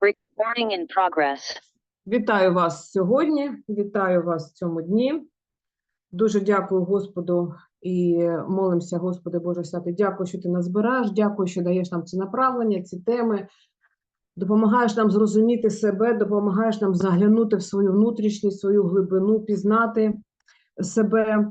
Recording in progress. Вітаю вас сьогодні, вітаю вас в цьому дні. Дуже дякую Господу і молимося, Господи Боже Святий. Дякую, що ти нас збираєш, дякую, що даєш нам ці направлення, ці теми. Допомагаєш нам зрозуміти себе, допомагаєш нам заглянути в свою внутрішність, свою глибину, пізнати себе,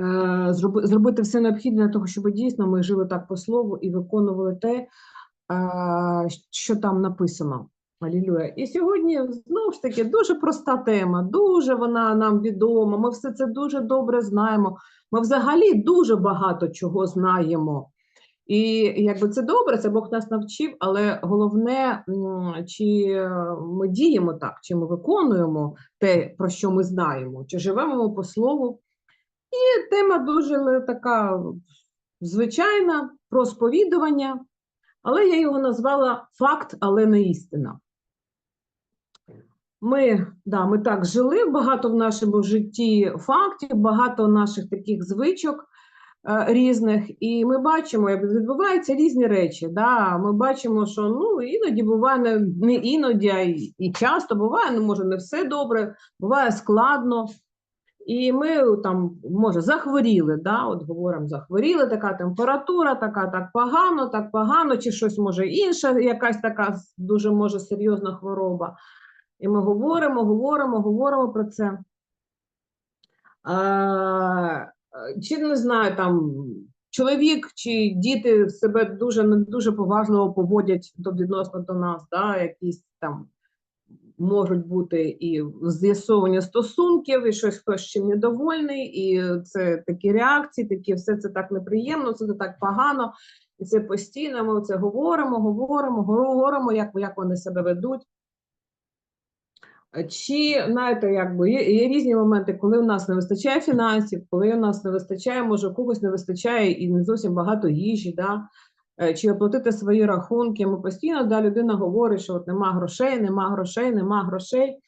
е, зробити все необхідне для того, щоб дійсно ми жили так по слову і виконували те, що там написано. Алілюя. І сьогодні знову ж таки дуже проста тема, дуже вона нам відома. Ми все це дуже добре знаємо. Ми взагалі дуже багато чого знаємо. І якби це добре, це Бог нас навчив, але головне, чи е, ми діємо так, чи ми виконуємо те, про що ми знаємо, чи живемо по слову. І тема дуже така звичайна про сповідування, але я його назвала факт, але не істина. Ми, да, ми так жили, багато в нашому житті фактів, багато наших таких звичок е, різних, і ми бачимо, як відбуваються різні речі. Да? Ми бачимо, що ну, іноді буває не, не іноді, а й, і часто буває, ну, може, не все добре, буває складно. І ми там, може, захворіли, да? от говоримо, захворіли, така температура, така так погано, так погано, чи щось може інше, якась така дуже може серйозна хвороба. І ми говоримо, говоримо, говоримо про це. А, чи не знаю, там чоловік чи діти себе дуже не дуже поважливо поводять до відносно до нас, да, якісь там можуть бути і з'ясовані стосунків, і щось хтось чим недовольний, і це такі реакції, такі все це так неприємно, це так погано. І це постійно ми це говоримо, говоримо, говоримо, як, як вони себе ведуть. Чи знаєте, якби є, є різні моменти, коли у нас не вистачає фінансів, коли у нас не вистачає, може, когось не вистачає і не зовсім багато їжі, да? Е, чи оплатити свої рахунки. Ми постійно да, людина говорить, що от нема грошей, нема грошей, нема грошей.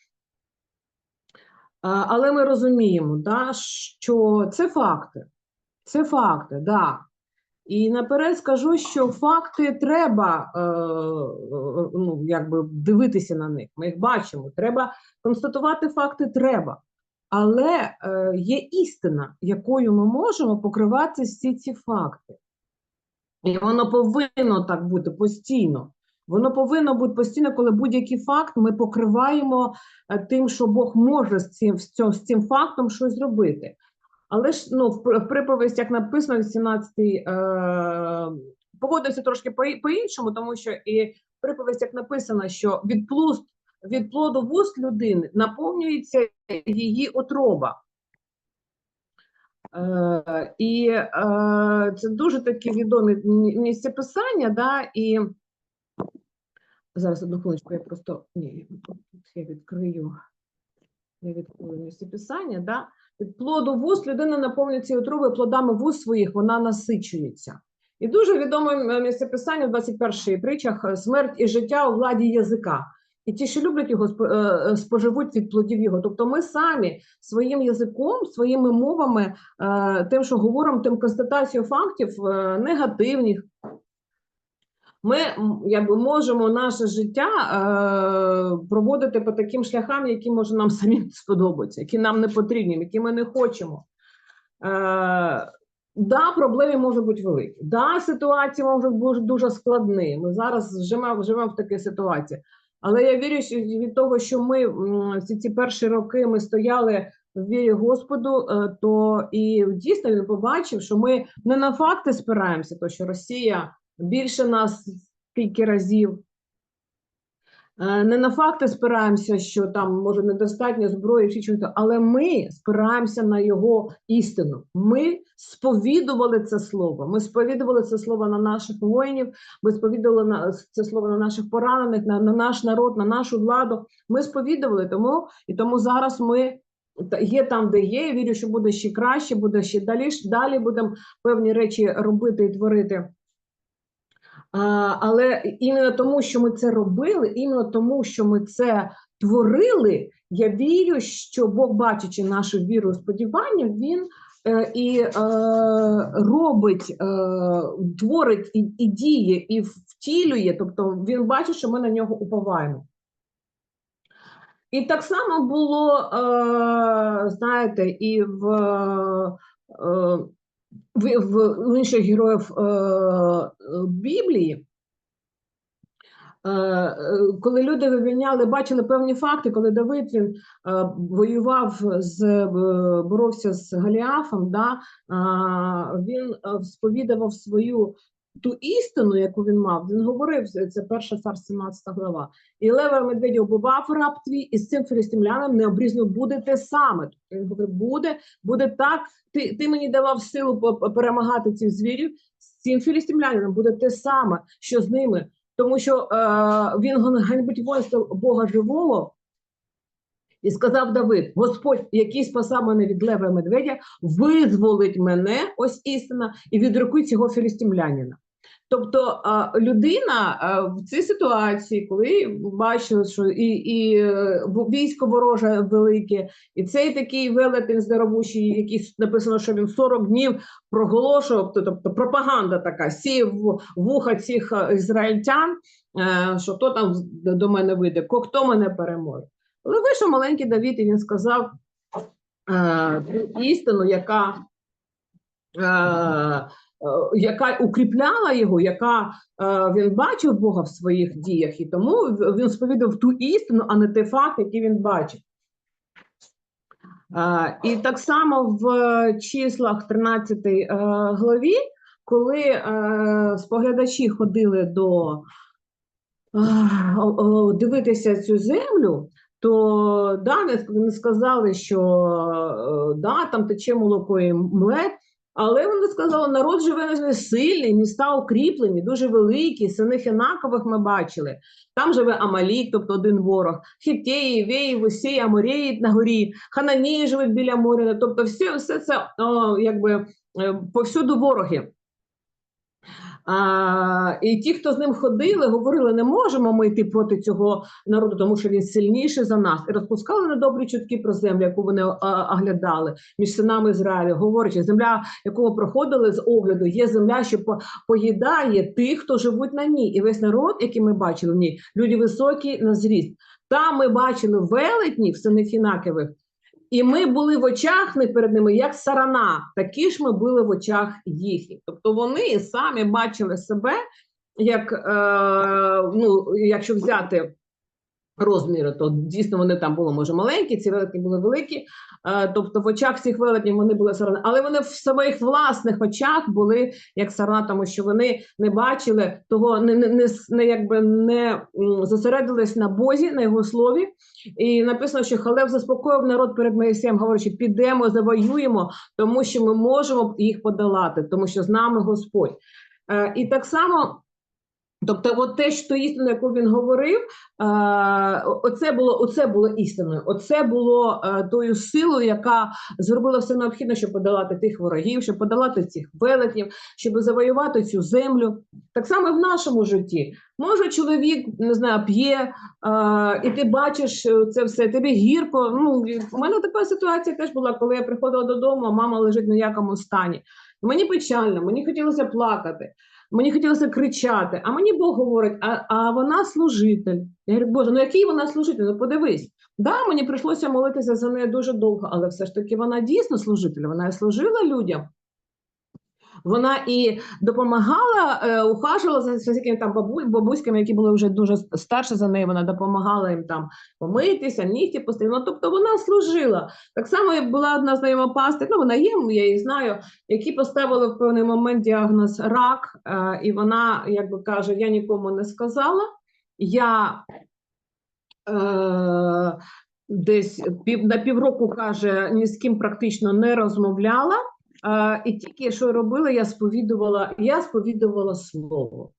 Але ми розуміємо, да, що це факти. Це факти, да. І наперед скажу, що факти треба е, е, ну, якби дивитися на них. Ми їх бачимо. Треба констатувати факти треба. Але е, є істина, якою ми можемо покривати всі ці факти. І воно повинно так бути постійно. Воно повинно бути постійно, коли будь-який факт ми покриваємо е, тим, що Бог може з цим, з цим, фактом щось зробити. Але ж ну, в, при- в як написано, 18-й, е, поводився трошки по- по-іншому, тому що і в приповісті, як написано, що від, плуст, від плоду вуст людини наповнюється її отроба. Е, і е, це дуже такі відомі мі- місця писання, да, і зараз одну хвилиночку, я просто ні, я відкрию, я відкрию місце писання, да. Від плоду вуст людина наповнюється отруби плодами вуст своїх, вона насичується. І дуже відоме місце писання в 21-й притчах е, смерть і життя у владі язика. І ті, що люблять його, е, е, споживуть від плодів його. Тобто ми самі своїм язиком, своїми мовами, е, тим, що говоримо, тим констатацією фактів негативних. Ми якби, можемо наше життя проводити по таким шляхам, які може нам самим сподобаються, які нам не потрібні, які ми не хочемо. Е, да, проблеми можуть бути великі. Да, ситуації можуть бути дуже складні. Ми зараз живемо, живемо в такій ситуації. Але я вірю, що від того, що ми всі ці перші роки ми стояли в вірі Господу, е, то і дійсно він побачив, що ми не на факти спираємося, то що Росія більше нас скільки разів. Е, Не на факти спираємося, що там може недостатньо зброї чи чого, але ми спираємося на його істину. Ми сповідували це слово. Ми сповідували це слово на наших воїнів. Ми сповідували це слово на наших поранених, на, на наш народ, на нашу владу. Ми сповідували тому, і тому зараз ми є там, де є. Я вірю, що буде ще краще, буде ще далі. Далі будемо певні речі робити і творити. Але іменно тому, що ми це робили, іменно тому, що ми це творили, я вірю, що Бог, бачачи нашу віру і сподівання, він е, і е, робить, е, творить і, і діє, і втілює, тобто він бачить, що ми на нього уповаємо. І так само було, знаєте, і в, в, в інших героїв е, Біблії. Е, е, Коли люди вивільняли, бачили певні факти, коли Давид він е, воював з е, боровся з Галіафом, да, е, він сповідував свою ту істину, яку він мав. Він говорив, це перша цар 17 глава. І Левер Медведів побав раб твій, і з цим філістимлянам необрізно буде те саме. Тобто він говорив, буде, буде так. Ти, ти мені давав силу перемагати цих звірів. З цим філістимлянином буде те саме, що з ними. Тому що е, він ганьбить воїнство Бога живого. І сказав Давид: Господь, який спасав мене від лева і медведя, визволить мене, ось істина, і від руки цього філістимлянина. Тобто людина в цій ситуації, коли бачила, що і, і військо вороже велике, і цей такий велетень здоровущий, який написано, що він 40 днів проголошував, тобто пропаганда така, сіяв в вуха цих ізраїльтян, е, що хто там до мене вийде, хто мене переможе. Але вийшов маленький Давід, і він сказав е, істину, яка, е, яка укріпляла його, яка е, він бачив Бога в своїх діях, і тому він сповідав ту істину, а не той факт, який він бачив. Е, і так само в е, числах 13 е, главі, коли е, споглядачі ходили до е, дивитися цю землю, то да, не сказали, що е, да, там тече молоко і млед, але вони сказали, народ живе сильний, міста укріплені, дуже великі, синих інакових ми бачили. Там живе Амалік, тобто один ворог, Хіттєї, Веї, Вусії, Амореї на горі, Хананії живуть біля моря. Тобто все, все це о, якби е, повсюду вороги. А, і ті, хто з ним ходили, говорили, не можемо ми йти проти цього народу, тому що він сильніший за нас. І розпускали недобрі чутки про землю, яку вони оглядали між синами Ізраїля, говорячи, земля, яку ми проходили з огляду, є земля, що по- поїдає тих, хто живуть на ній. І весь народ, який ми бачили в ній, люди високі на зріст. Там ми бачили велетнів, синів Фінакевих, і ми були в очах не перед ними, як сарана, такі ж ми були в очах їхніх. Тобто вони самі бачили себе, як е, ну, якщо взяти розміри, то дійсно вони там були може маленькі, ці велетні були великі. Е, тобто в очах цих велетнів вони були сарани, але вони в своїх власних очах були як сарана, тому що вони не бачили того, не, не, не, не якби не зосередились на Бозі, на його слові. І написано, що Халев заспокоїв народ перед Моїсеєм, говорячи, підемо, завоюємо, тому що ми можемо їх подолати, тому що з нами Господь. Е, і так само. Тобто, от те, що істина, яку він говорив, е, оце було, оце було істиною. Оце було е, тою силою, яка зробила все необхідне, щоб подолати тих ворогів, щоб подолати цих велетнів, щоб завоювати цю землю. Так само і в нашому житті. Може, чоловік не знаю, п'є, е, і ти бачиш це все, тобі гірко. Ну, у мене така ситуація теж була, коли я приходила додому, а мама лежить в ніякому стані. Мені печально, мені хотілося плакати. Мені хотілося кричати, а мені Бог говорить, а, а вона служитель. Я говорю, Боже, ну який вона служитель? Ну подивись. Да, мені прийшлося молитися за неї дуже довго, але все ж таки вона дійсно служитель, вона служила людям. Вона і допомагала, е, ухажувала за всякими там бабу, бабуськами, які були вже дуже старші за неї. Вона допомагала їм там помитися, нігті постійно. Ну, тобто вона служила. Так само як була одна знайома пастир, ну вона є, я її знаю, які поставили в певний момент діагноз рак, е, і вона якби каже: Я нікому не сказала. Я е, десь пів, на півроку каже, ні з ким практично не розмовляла. Е, і тільки що робила, я сповідувала, я сповідувала слово.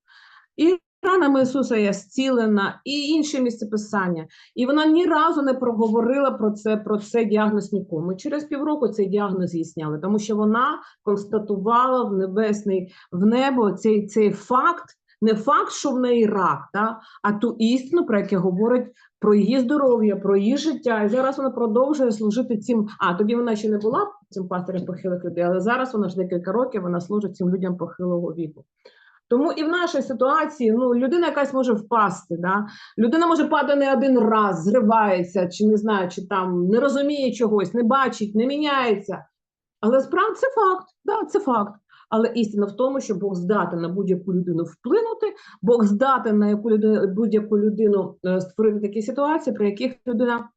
І ранами Ісуса я зцілена, і інші місцеписання. І вона ні разу не проговорила про це, про це діагноз нікому. Через півроку цей діагноз їй тому що вона констатувала в небесний в небо цей, цей факт, не факт, що в неї рак, та, а ту істину, про яке говорить про її здоров'я, про її життя. І зараз вона продовжує служити цим. А тоді вона ще не була цим пастирям похилих людей, але зараз вона ж декілька років вона служить цим людям похилого віку. Тому і в нашій ситуації ну, людина якась може впасти. Да? Людина може падати не один раз, зривається, чи не знаю, чи там не розуміє чогось, не бачить, не міняється. Але справді це факт, да, це факт. Але істина в тому, що Бог здатен на будь-яку людину вплинути, Бог здатен на яку людину, будь-яку людину е, створити такі ситуації, при яких людина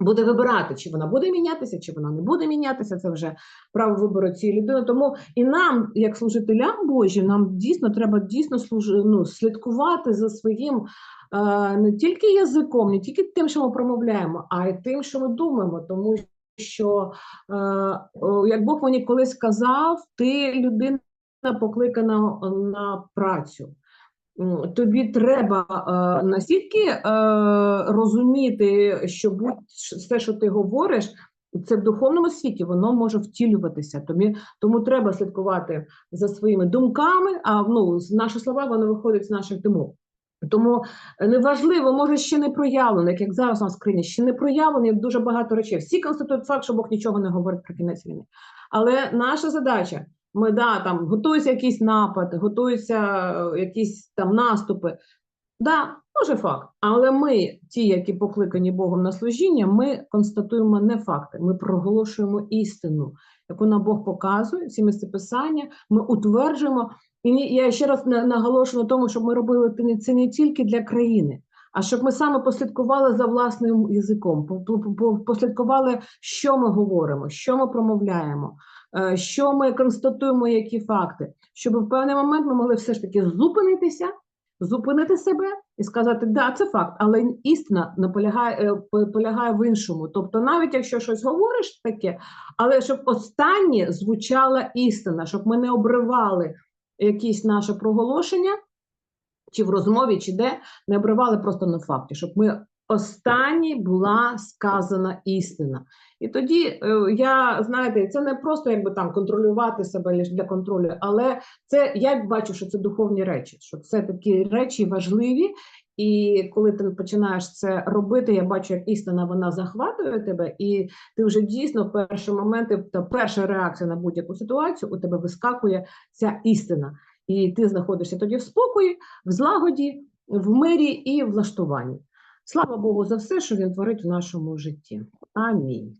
буде вибирати, чи вона буде мінятися, чи вона не буде мінятися. Це вже право вибору цієї людини. Тому і нам, як служителям Божим, нам дійсно треба дійсно служи, ну, слідкувати за своїм е, не тільки язиком, не тільки тим, що ми промовляємо, а й тим, що ми думаємо, тому що е, як Бог мені колись казав, ти людина покликана на працю. Тобі треба е, настільки е, розуміти, що будь все, що ти говориш, це в духовному світі воно може втілюватися. Тому, тому треба слідкувати за своїми думками. А ну, наші слова вони виходять з наших думок. Тому неважливо, може ще не проявлено, як, зараз в країні, ще не проявлено дуже багато речей. Всі констатують факт, що Бог нічого не говорить про кінець війни. Але наша задача. Ми да, там готуються якийсь напад, готуються якісь там наступи. Да, може факт. Але ми, ті, які покликані Богом на служіння, ми констатуємо не факти, ми проголошуємо істину, яку нам Бог показує, всі місцеписання, ми утверджуємо. І я ще раз на- наголошую на тому, щоб ми робили це не- тільки для країни, а щоб ми саме послідкували за власним язиком, по- по- по- послідкували, що ми говоримо, що ми промовляємо, що ми констатуємо, які факти, щоб в певний момент ми могли все ж таки зупинитися, зупинити себе і сказати, да, це факт, але істина не полягає, е, по- полягає в іншому. Тобто, навіть якщо щось говориш таке, але щоб останнє звучала істина, щоб ми не обривали якісь наше проголошення, чи в розмові, чи де, не обривали просто на факті, щоб ми останній була сказана істина. І тоді е, я знаєте, це не просто якби там контролювати себе лише для контролю, але це я бачу, що це духовні речі, що це такі речі важливі. І коли ти починаєш це робити, я бачу, як істина вона захватує тебе, і ти вже дійсно в перші моменти, та перша реакція на будь-яку ситуацію у тебе вискакує ця істина. І ти знаходишся тоді в спокої, в злагоді, в мирі і в влаштуванні. Слава Богу за все, що він творить в нашому житті. Амінь.